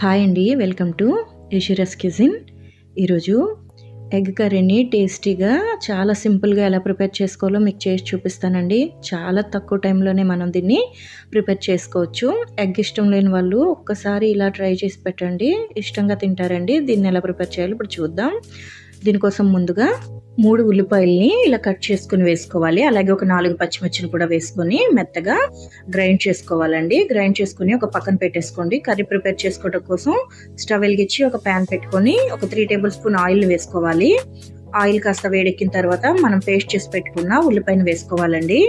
Hi అండి welcome to యషిరస్ కిజిన్ ఈరోజు egg కర్రీని టేస్టీగా చాలా సింపుల్గా ఎలా ప్రిపేర్ చేసుకోవాలో మీకు చేసి చూపిస్తానండి. చాలా తక్కువ టైంలోనే మనం దీన్ని ప్రిపేర్ చేసుకోవచ్చు. ఎగ్ ఇష్టం లేని వాళ్ళు ఒక్కసారి ఇలా ట్రై చేసి పెట్టండి. ఇష్టంగా తింటారండి. దీన్ని ఎలా ప్రిపేర్ చేయాలో ఇప్పుడు చూద్దాం. దీనికోసం ముందుగా మూడు ఉల్లిపాయల్ని ఇలా కట్ చేసుకుని వేసుకోవాలి. అలాగే ఒక నాలుగు పచ్చిమిర్చిని కూడా వేసుకొని మెత్తగా గ్రైండ్ చేసుకోవాలండి. గ్రైండ్ చేసుకుని ఒక పక్కన పెట్టేసుకోండి. కర్రీ ప్రిపేర్ చేసుకోవడం కోసం స్టవ్ వెలిగించి ఒక ప్యాన్ పెట్టుకొని ఒక త్రీ టేబుల్ స్పూన్ ఆయిల్ వేసుకోవాలి. ఆయిల్ కాస్త వేడెక్కిన తర్వాత మనం పేస్ట్ చేసి పెట్టుకున్న ఉల్లిపాయను వేసుకోవాలండి.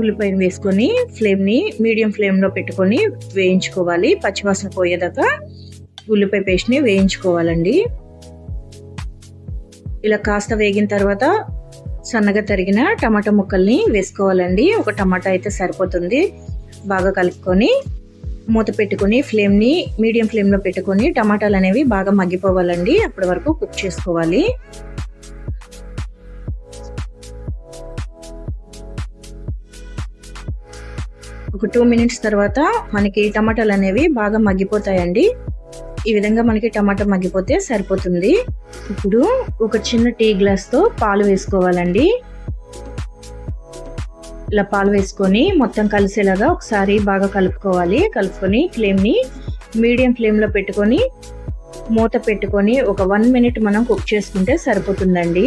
ఉల్లిపాయను వేసుకొని ఫ్లేమ్ని మీడియం ఫ్లేమ్లో పెట్టుకొని వేయించుకోవాలి. పచ్చివాసన పోయేదాకా ఉల్లిపాయ పేస్ట్ని వేయించుకోవాలండి. ఇలా కాస్త వేగిన తర్వాత సన్నగా తరిగిన టమాటా ముక్కల్ని వేసుకోవాలండి. ఒక టమాటా అయితే సరిపోతుంది. బాగా కలుపుకొని మూత పెట్టుకొని ఫ్లేమ్ని మీడియం ఫ్లేమ్లో పెట్టుకొని టమాటాలు అనేవి బాగా మగ్గిపోవాలండి. అప్పటి వరకు కుక్ చేసుకోవాలి. ఒక టూ మినిట్స్ తర్వాత మనకి టమాటాలు అనేవి బాగా మగ్గిపోతాయండి. ఈ విధంగా మనకి టమాటా మగ్గిపోతే సరిపోతుంది. ఇప్పుడు ఒక చిన్న టీ గ్లాస్తో పాలు వేసుకోవాలండి. ఇలా పాలు వేసుకొని మొత్తం కలిసేలాగా ఒకసారి బాగా కలుపుకోవాలి. కలుపుకొని ఫ్లేమ్ని మీడియం ఫ్లేమ్లో పెట్టుకొని మూత పెట్టుకొని ఒక వన్ మినిట్ మనం కుక్ చేసుకుంటే సరిపోతుందండి.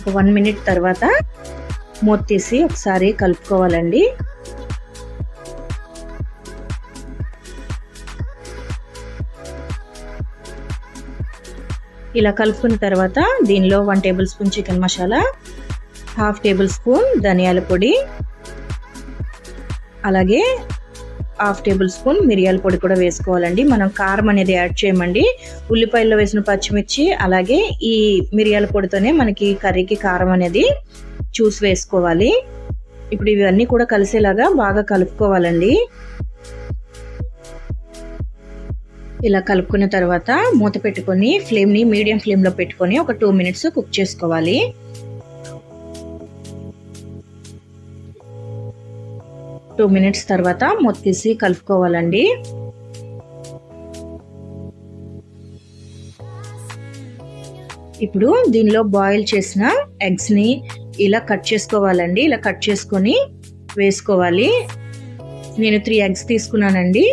ఒక వన్ మినిట్ తర్వాత మూత తీసి ఒకసారి కలుపుకోవాలండి. ఇలా కలుపుకున్న తర్వాత దీనిలో one table spoon chicken masala half table spoon ధనియాల పొడి అలాగే హాఫ్ టేబుల్ స్పూన్ మిరియాల పొడి కూడా వేసుకోవాలండి. మనం కారం అనేది యాడ్ చేయమండి. ఉల్లిపాయల్లో వేసిన పచ్చిమిర్చి అలాగే ఈ మిరియాల పొడితోనే మనకి కర్రీకి కారం అనేది చూసి వేసుకోవాలి. ఇప్పుడు ఇవన్నీ కూడా కలిసేలాగా బాగా కలుపుకోవాలండి. ఇలా కలుపుకున్న తర్వాత మూత పెట్టుకొని ఫ్లేమ్ని మీడియం ఫ్లేమ్లో పెట్టుకొని ఒక టూ మినిట్స్ కుక్ చేసుకోవాలి. టూ మినిట్స్ తర్వాత మూత తీసి కలుపుకోవాలండి. ఇప్పుడు దీనిలో బాయిల్ చేసిన ఎగ్స్ని ఇలా కట్ చేసుకోవాలండి. ఇలా కట్ చేసుకొని వేసుకోవాలి. నేను త్రీ ఎగ్స్ తీసుకున్నానండి.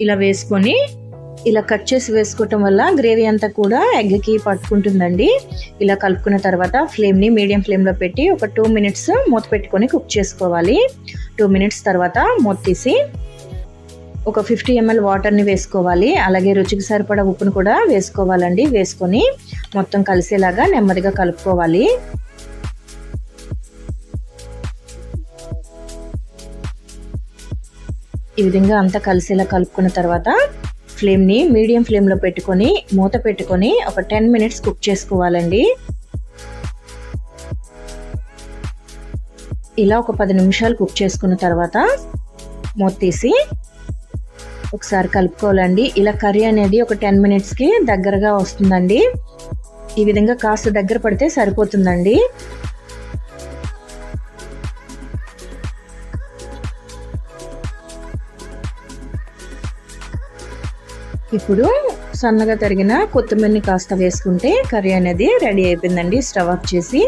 ఇలా వేసుకొని ఇలా కట్ చేసి వేసుకోవటం వల్ల గ్రేవీ అంతా కూడా ఎగ్కి పట్టుకుంటుందండి. ఇలా కలుపుకున్న తర్వాత ఫ్లేమ్ని మీడియం ఫ్లేమ్లో పెట్టి ఒక టూ మినిట్స్ మూత పెట్టుకొని కుక్ చేసుకోవాలి. టూ మినిట్స్ తర్వాత మూత తీసి ఒక ఫిఫ్టీ ఎంఎల్ వాటర్ని వేసుకోవాలి. అలాగే రుచికి సరిపడా ఉప్పును కూడా వేసుకోవాలండి. వేసుకొని మొత్తం కలిసేలాగా నెమ్మదిగా కలుపుకోవాలి. ఈ విధంగా అంతా కలిసేలా కలుపుకున్న తర్వాత ఫ్లేమ్ని మీడియం ఫ్లేమ్లో పెట్టుకొని మూత పెట్టుకొని ఒక టెన్ మినిట్స్ కుక్ చేసుకోవాలండి. ఇలా ఒక పది నిమిషాలు కుక్ చేసుకున్న తర్వాత మూత తీసి ఒకసారి కలుపుకోవాలండి. ఇలా కర్రీ అనేది ఒక టెన్ మినిట్స్కి దగ్గరగా వస్తుందండి. ఈ విధంగా కాస్త దగ్గర పడితే సరిపోతుందండి. ఇప్పుడు సన్నగా తరిగిన కొత్తిమీరని కాస్త వేసుకుంటే కర్రీ అనేది రెడీ అయిపోయిందండి. స్టవ్ ఆఫ్ చేసి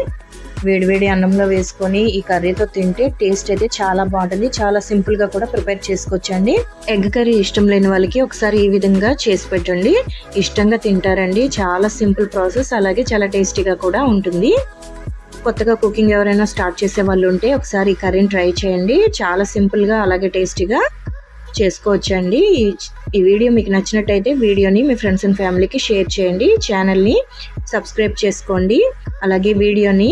వేడివేడి అన్నంలో వేసుకొని ఈ కర్రీతో తింటే టేస్ట్ అయితే చాలా బాగుంటుంది. చాలా సింపుల్గా కూడా ప్రిపేర్ చేసుకోవచ్చండి. ఎగ్ కర్రీ ఇష్టం లేని వాళ్ళకి ఒకసారి ఈ విధంగా చేసి పెట్టండి. ఇష్టంగా తింటారండి. చాలా సింపుల్ ప్రాసెస్ అలాగే చాలా టేస్టీగా కూడా ఉంటుంది. కొత్తగా కుకింగ్ ఎవరైనా స్టార్ట్ చేసే వాళ్ళు ఉంటే ఒకసారి ఈ కర్రీని ట్రై చేయండి. చాలా సింపుల్గా అలాగే టేస్టీగా చేసుకోవచ్చండి. ఈ వీడియో మీకు నచ్చినట్టయితే వీడియోని మీ ఫ్రెండ్స్ అండ్ ఫ్యామిలీకి షేర్ చేయండి. ఛానల్ని సబ్స్క్రైబ్ చేసుకోండి. అలాగే వీడియోని